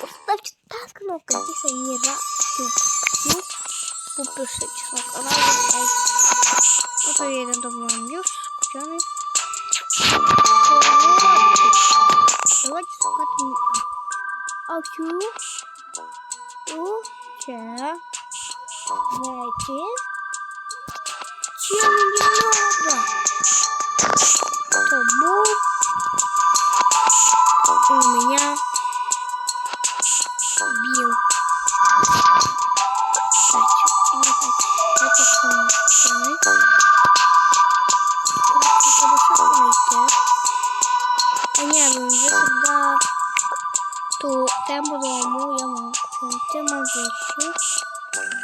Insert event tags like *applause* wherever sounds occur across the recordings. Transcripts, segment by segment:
Поставьте та кнопка, если не раз. Подпишитесь на канал. Вот я не думаю, Ньюс, скучаный. Давайте скатим. Акю. У. Че. Знаете. Чем немного.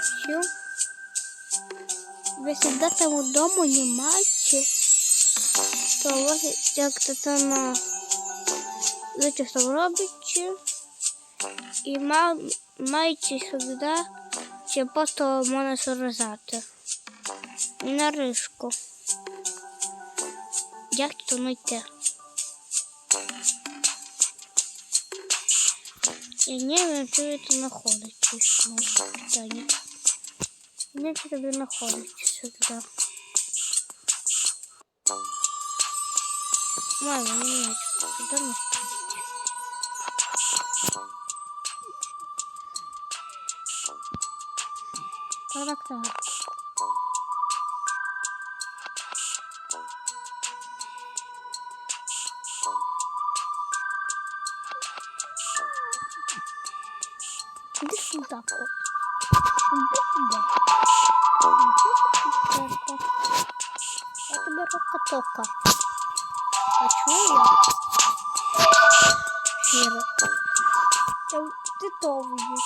хочу. Если там у дому не маєте, то ось як-то там зачастом робити. І маєте сюди, чи просто можна сорозати. На рижку. Як тонуйте. Я не знаю, що це знаходиться. Питання. Не это тебе находится сюда. Ладно, не знаю, что сюда находится. Так, так. Иди сюда, кот. Тебе рока-тока. Хочу я? Щиро. Та Ти то видиш.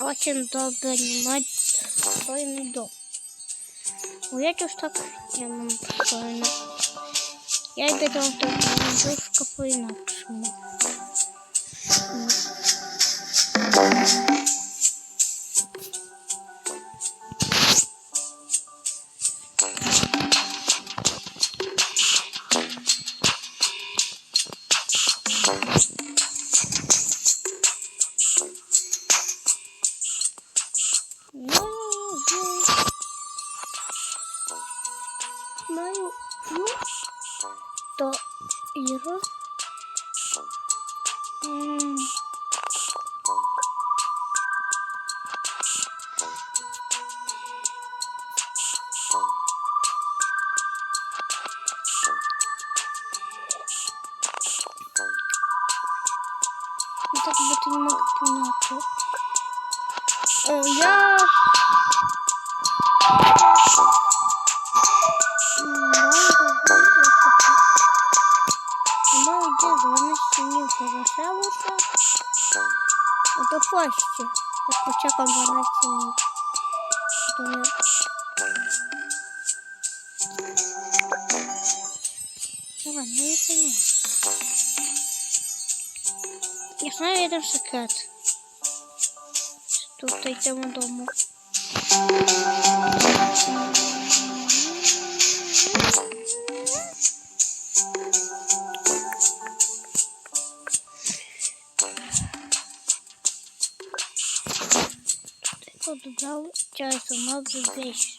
Очень долго снимать построенный дом. Ну, я чувствую, я нам построена. Я видел, что немножко по-инакшему. Ну, так будто не могу понять. О, я... Мама где вона синів залишалася. Ото плащі. Як почекав 12 синів. То я... Давай, ну я понимаю. Я знаю один секрет. Тут йдемо дому. Тут додав часу на вещи.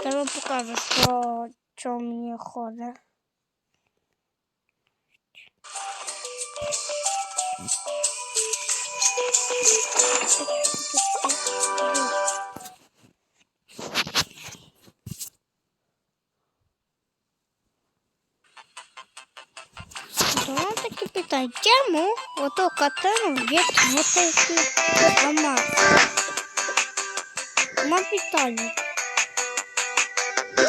Окей, виходимо. Я вам покажу, що, що мені ходить. Давай таки питай, чому ото катану є вот такі дома? На питання.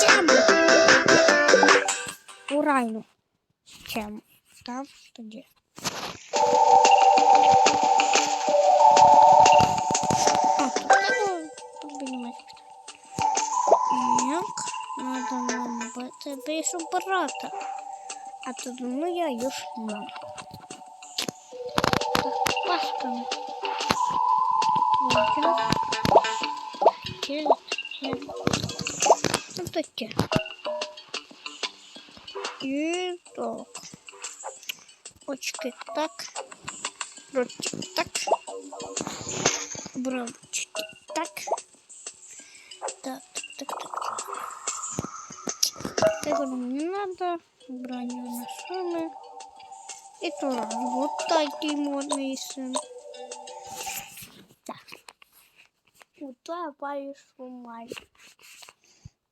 Тема. Урайну. Чем? Став тоді. Як надо нам бити більше брата. А то ну я їж мам. Так, пасками. Через, через, через. Що таке? І так. Очки так. Ротик так. Бровочки так. Так, так, так, так. так нам не надо. Броню нашли. И тура. Вот такие модные сын. Так. Вот то я поешу мальчик.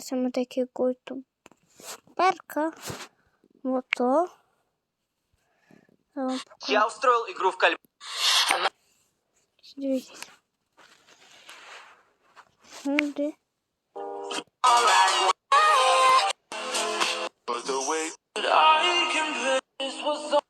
я саме такий гультуберка. Вот то. Я устроил игру в кальм. Дивитесь. Ну, the way I can this was so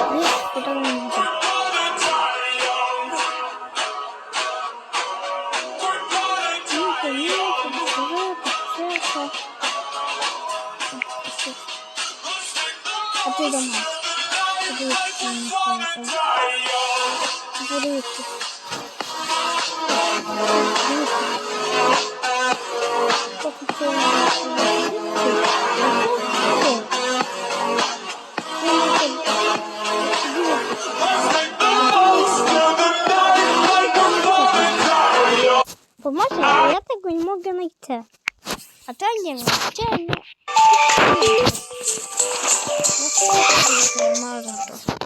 I don't know. блин, реально. Можно просто.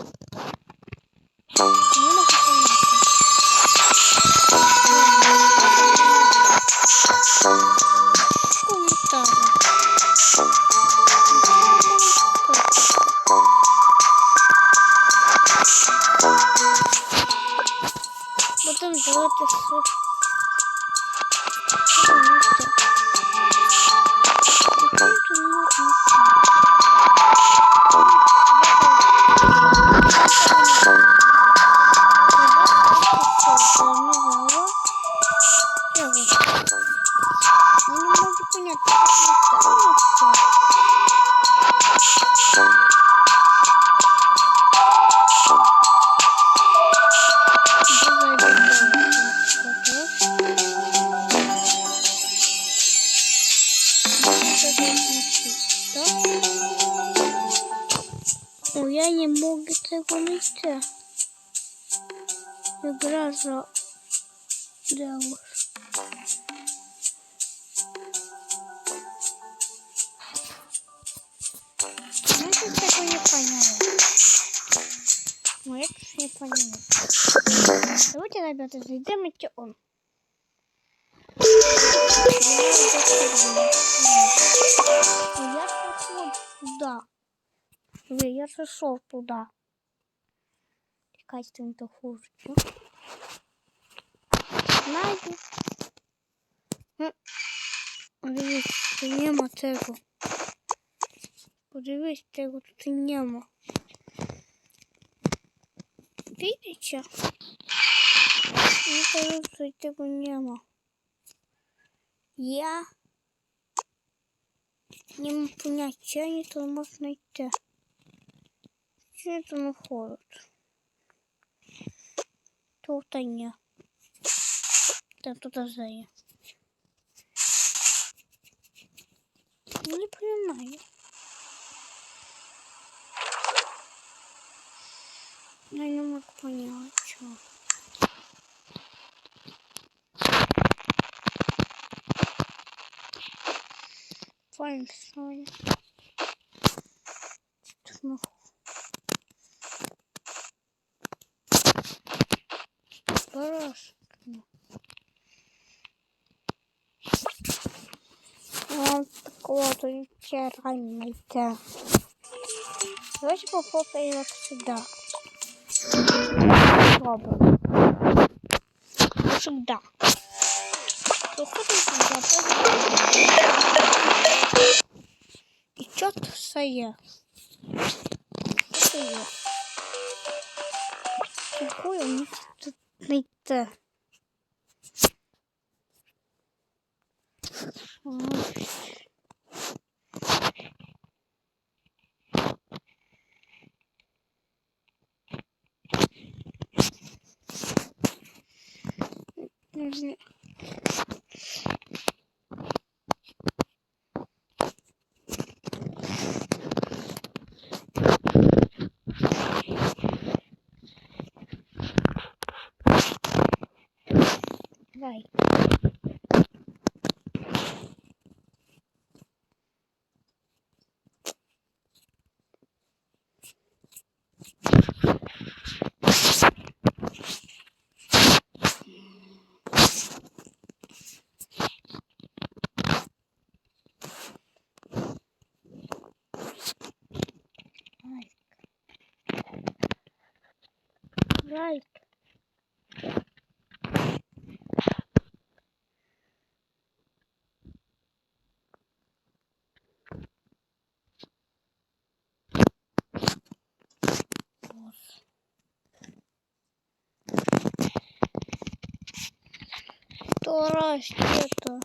Потом золото są. Я не могу понять, как это я не могу tego найти. Игра за да уж. Ну, это такое не понятно. Ну, я тоже не понимаю. Давайте, ребята, зайдем идти он. Я пошел туда. Я зашел туда. Качество не то хуже знайду. Ну, Дивись, це нема цього. Подивись, цього тут нема. Видите? Ну, кажется, цього нема. Я не могу понять, что они там могут найти. Что это находят? Тут они. Та тут є. Не понимаю. Я не могу понять, что. Файн, файн. Тут ну. Хорошо. Вот то реально это. Давайте попробуем как всегда. Попробуем. Всегда. Выходим сюда. И что-то сая. Сая. Какой у них тут найти? Ой. Różnie. right. Doğru açtı.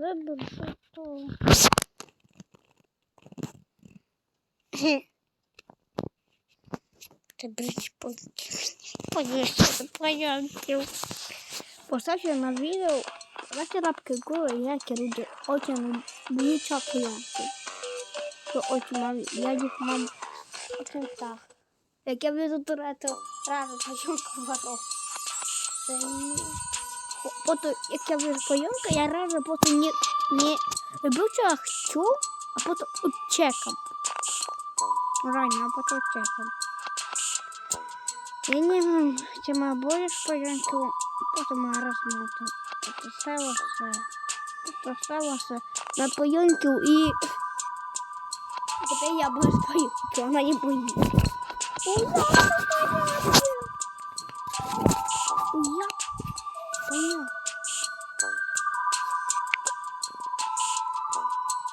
wybrze *laughs* to. Chcę być podzielony pająkiem. Postawcie na wideo, dajcie łapkę w górę, jakie ludzie oczy liczą pijący. To oczy mam, ja ich mam w oczach. Jak ja będę to, to razem. Потім, як я паянка, я разом потім не, не люблю, що я хочу, а потім чекам. Ранее, а потім чекам. Я не знаю, чи ми будеш паянку, потім я розмоту. Це сталося. Це сталося на паянку і... Тепер я з паянки, вона не боїться. Ура, паянки! Я понял.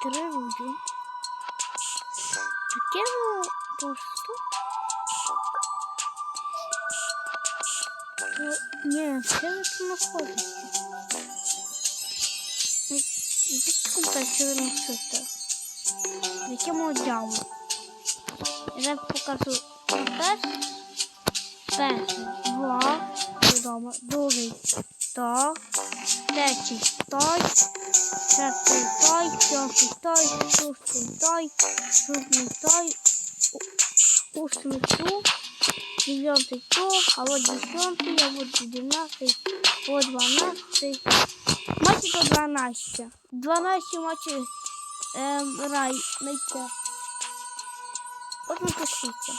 Три люди. Таке ну, просто. Е, Ні, це не знаходиться. Відкуди чорне чути? Яким одягом? Я зараз покажу перший. Перший. Два. Відомо. Другий. То. Третій. Той. Четвертий той. П'ятий той. Шостий той. Сьомий той. Восьмий ту. Девятый то, а вот десятый, а вот двенадцатый, вот двенадцатый. Матчі до 12. 12 матчів ем, рай найти. От напишіться.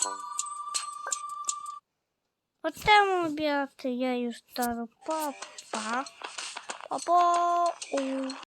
От тему об'яти я її 拔宝宝哦